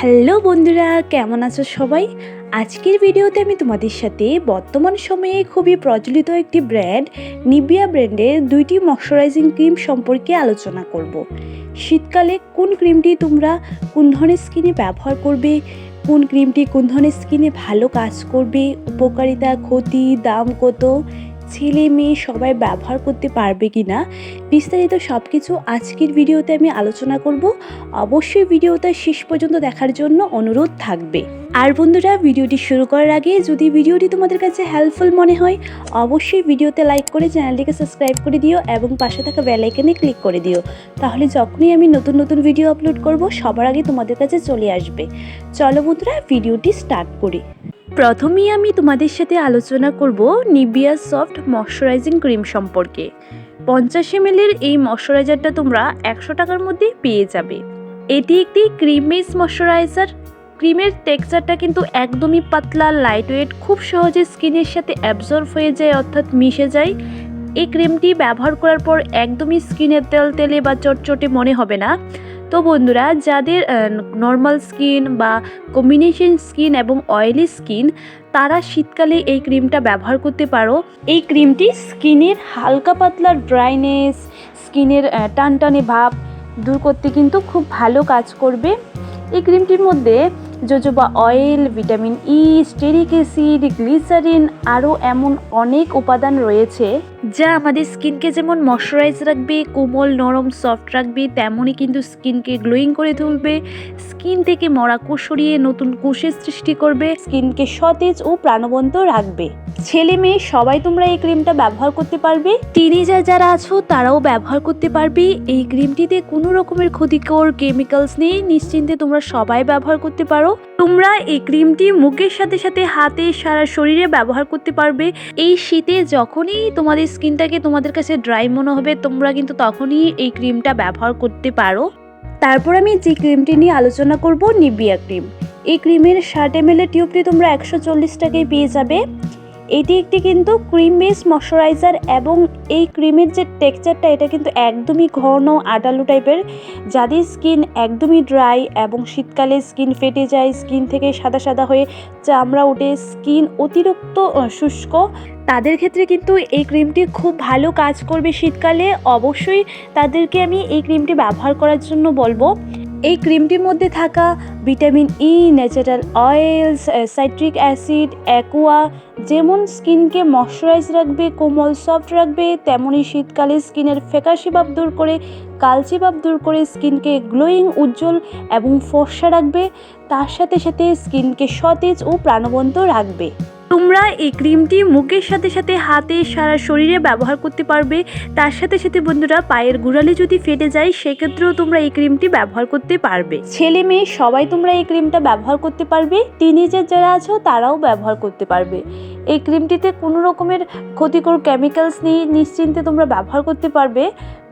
Hello বন্ধুরা, কেমন আছো সবাই? আজকের ভিডিওতে আমি তোমাদের সাথে বর্তমান সময়ে খুবই প্রচলিত একটি ব্র্যান্ড নিবিয়া ব্র্যান্ডের দুইটি ময়শ্চারাইজিং ক্রিম সম্পর্কে আলোচনা করব। শীতকালে কোন ক্রিমটি তোমরা কোন ধরনের স্কিনে ব্যবহার করবে, কোন ক্রিমটি কোন ধরনের স্কিনে ভালো কাজ করবে, উপকারিতা, ক্ষতি, দাম কত ছেলে মেয়ে সবাই ব্যবহার করতে পারবে কি না, বিস্তারিত সব কিছু আজকের ভিডিওতে আমি আলোচনা করব। অবশ্যই ভিডিওটা শেষ পর্যন্ত দেখার জন্য অনুরোধ থাকবে। আর বন্ধুরা, ভিডিওটি শুরু করার আগে যদি ভিডিওটি তোমাদের কাছে হেল্পফুল মনে হয়, অবশ্যই ভিডিওতে লাইক করে চ্যানেলটিকে সাবস্ক্রাইব করে দিও এবং পাশে থাকা বেল আইকনে ক্লিক করে দিও। তাহলে যখনই আমি নতুন নতুন ভিডিও আপলোড করব, সবার আগে তোমাদের কাছে চলে আসবে। চলো বন্ধুরা, ভিডিওটি স্টার্ট করি। প্রথমেই আমি তোমাদের সাথে আলোচনা করব নিবিয়া সফট ময়শ্চারাইজিং ক্রিম সম্পর্কে। পঞ্চাশ এমএলের এই ময়শ্চারাইজারটা তোমরা একশো টাকার মধ্যে পেয়ে যাবে। এটি একটি ক্রিম বেস ময়শ্চারাইজার। ক্রিমের টেক্সচারটা কিন্তু একদমই পাতলা লাইট ওয়েট খুব সহজে স্কিনের সাথে অ্যাবজর্ব হয়ে যায়, অর্থাৎ মিশে যায়। এই ক্রিমটি ব্যবহার করার পর একদমই স্কিনের তেল তেলে বা চটচটে মনে হবে না। তো বন্ধুরা, যাদের নর্মাল স্কিন বা কম্বিনেশন স্কিন এবং অয়েলি স্কিন তারা শীতকালে এই ক্রিমটা ব্যবহার করতে পারো। এই ক্রিমটি স্কিনের হালকা পাতলা ড্রাইনেস স্কিনের টানটানে ভাব দূর করতে কিন্তু খুব ভালো কাজ করবে। এই ক্রিমটির মধ্যে jojoba oil vitamin E stearic acid glycerin আরও এমন অনেক উপাদান রয়েছে। যা আমাদের স্কিনকে যেমন ময়শ্চারাইজ রাখবে, কোমল, নরম সফট রাখবে, তেমনই কিন্তু স্কিনকে গ্লোয়িং করে তুলবে। স্কিন থেকে মরা কোষ সরিয়ে নতুন কোষের সৃষ্টি করবে। স্কিনকে সতেজ ও প্রাণবন্ত রাখবে। ছেলে মেয়ে, সবাই তোমরা এই ক্রিমটা ব্যবহার করতে পারবে। টিনেজার যারা আছো, তারাও ব্যবহার করতে পারবে। এই ক্রিমটিতে কোনো রকমের ক্ষতিকর কেমিক্যালস নেই। নিশ্চিন্তে তোমরা সবাই ব্যবহার করতে পারো। তোমরা এই ক্রিমটি মুখের সাথে সাথে হাতে সারা শরীরে ব্যবহার করতে পারবে। এই শীতে যখনই তোমাদের স্কিনটাকে তোমাদের কাছে ড্রাই মনে হবে, তোমরা কিন্তু তখনই এই ক্রিমটা ব্যবহার করতে পারো। তারপর আমি যে ক্রিমটি নিয়ে আলোচনা করব নিবিয়া ক্রিম এই ক্রিমের ষাট এম এল টিউবটি তোমরা একশো চল্লিশ টাকায় পেয়ে যাবে। এটি একটি কিন্তু ক্রিম বেস ময়শ্চারাইজার এবং এই ক্রিমের যে টেক্সচারটা এটা কিন্তু একদমই ঘন, আটালু টাইপের যাদের স্কিন একদমই ড্রাই এবং শীতকালে স্কিন ফেটে যায় স্কিন থেকে সাদা সাদা হয়ে চামড়া ওঠে স্কিন অতিরিক্ত শুষ্ক, তাদের ক্ষেত্রে কিন্তু এই ক্রিমটি খুব ভালো কাজ করবে শীতকালে। অবশ্যই তাদেরকে আমি এই ক্রিমটি ব্যবহার করার জন্য বলব। এই ক্রিমটির মধ্যে থাকা vitamin E natural oils citric acid aqua যেমন স্কিনকে ময়শ্চারাইজ রাখবে, কোমল সফট রাখবে তেমনই শীতকালে স্কিনের ফ্যাকাশি ভাব দূর করে, কালচে ভাব দূর করে স্কিনকে গ্লোয়িং, উজ্জ্বল এবং ফর্সা রাখবে। তার সাথে সাথে স্কিনকে সতেজ ও প্রাণবন্ত রাখবে। তোমরা এই ক্রিমটি মুখের সাথে সাথে হাতে সারা শরীরে ব্যবহার করতে পারবে। তার সাথে সাথে বন্ধুরা, পায়ের গোড়ালি যদি ফেটে যায়, সেক্ষেত্রেও তোমরা এই ক্রিমটি ব্যবহার করতে পারবে। ছেলে মেয়ে, সবাই তোমরা এই ক্রিমটা ব্যবহার করতে পারবে। টিনেজার যারা আছো, তারাও ব্যবহার করতে পারবে। এই ক্রিমটিতে কোনো রকমের ক্ষতিকর কেমিক্যালস নেই। নিশ্চিন্তে তোমরা ব্যবহার করতে পারবে।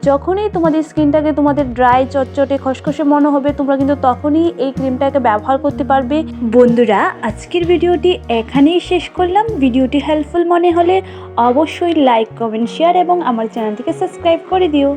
যখনই তোমাদের স্কিনটাকে তোমাদের ড্রাই, চটচটে, খসখসে মনে হবে, তোমরা কিন্তু তখনই এই ক্রিমটাকে ব্যবহার করতে পারবে। বন্ধুরা, আজকের ভিডিওটি এখানেই শেষ করলাম। ভিডিওটি হেল্পফুল মনে হলে অবশ্যই লাইক কমেন্ট শেয়ার এবং আমার চ্যানেলটিকে সাবস্ক্রাইব করে দিও।